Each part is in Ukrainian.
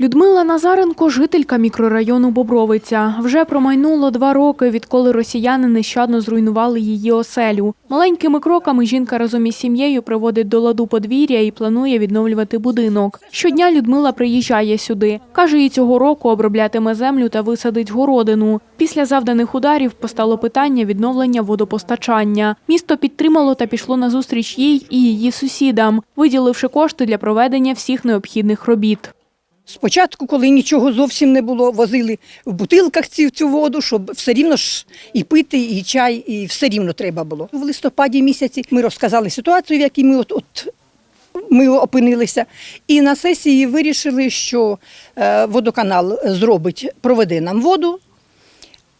Людмила Назаренко – жителька мікрорайону Бобровиця. Вже промайнуло два роки, відколи росіяни нещадно зруйнували її оселю. Маленькими кроками жінка разом із сім'єю приводить до ладу подвір'я і планує відновлювати будинок. Щодня Людмила приїжджає сюди. Каже, і цього року оброблятиме землю та висадить городину. Після завданих ударів постало питання відновлення водопостачання. Місто підтримало та пішло на зустріч їй і її сусідам, виділивши кошти для проведення всіх необхідних робіт. Спочатку, коли нічого зовсім не було, возили в бутилках цю, цю воду, щоб все рівно ж і пити, і чай, і все рівно треба було. В листопаді місяці ми розказали ситуацію, в якій ми от, от ми опинилися. І на сесії вирішили, що е, водоканал зробить, проведе нам воду,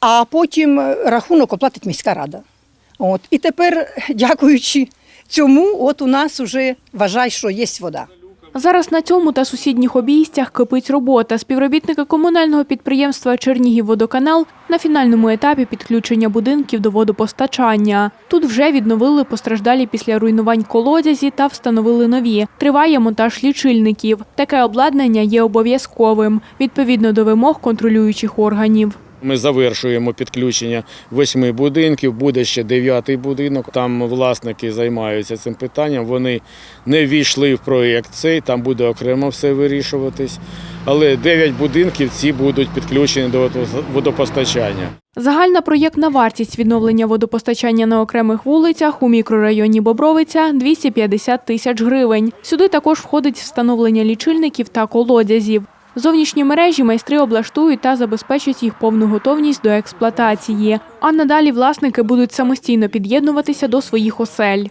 а потім рахунок оплатить міська рада. От. І тепер, дякуючи цьому, от у нас вже вважай, що є вода. Зараз на цьому та сусідніх обійстях кипить робота. Співробітники комунального підприємства Чернігівводоканал на фінальному етапі підключення будинків до водопостачання. Тут вже відновили постраждалі після руйнувань колодязі та встановили нові. Триває монтаж лічильників. Таке обладнання є обов'язковим відповідно до вимог контролюючих органів. Ми завершуємо підключення восьми будинків, буде ще дев'ятий будинок. Там власники займаються цим питанням. Вони не ввійшли в проєкт цей, там буде окремо все вирішуватись. Але дев'ять будинків ці будуть підключені до водопостачання. Загальна проєктна вартість відновлення водопостачання на окремих вулицях у мікрорайоні Бобровиця 250 тисяч гривень. Сюди також входить встановлення лічильників та колодязів. Зовнішні мережі майстри облаштують та забезпечать їх повну готовність до експлуатації. А надалі власники будуть самостійно під'єднуватися до своїх осель.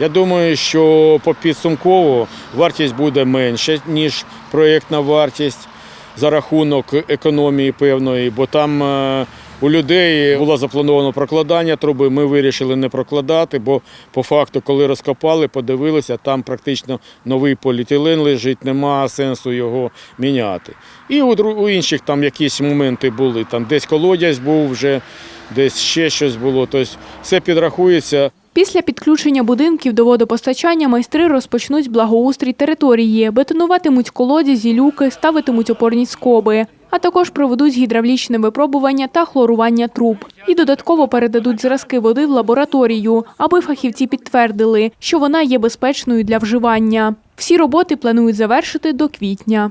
Я думаю, що по підсумково вартість буде менша, ніж проєктна вартість за рахунок економії певної, бо там е, у людей було заплановано прокладання труби. Ми вирішили не прокладати, бо по факту, коли розкопали, подивилися, там практично новий поліетилен лежить, нема сенсу його міняти. І у, інших там якісь моменти були. Там десь колодязь був вже, десь ще щось було. Тобто все підрахується. Після підключення будинків до водопостачання майстри розпочнуть благоустрій території, бетонуватимуть колодязі, люки, ставитимуть опорні скоби, а також проведуть гідравлічне випробування та хлорування труб. І додатково передадуть зразки води в лабораторію, аби фахівці підтвердили, що вона є безпечною для вживання. Всі роботи планують завершити до квітня.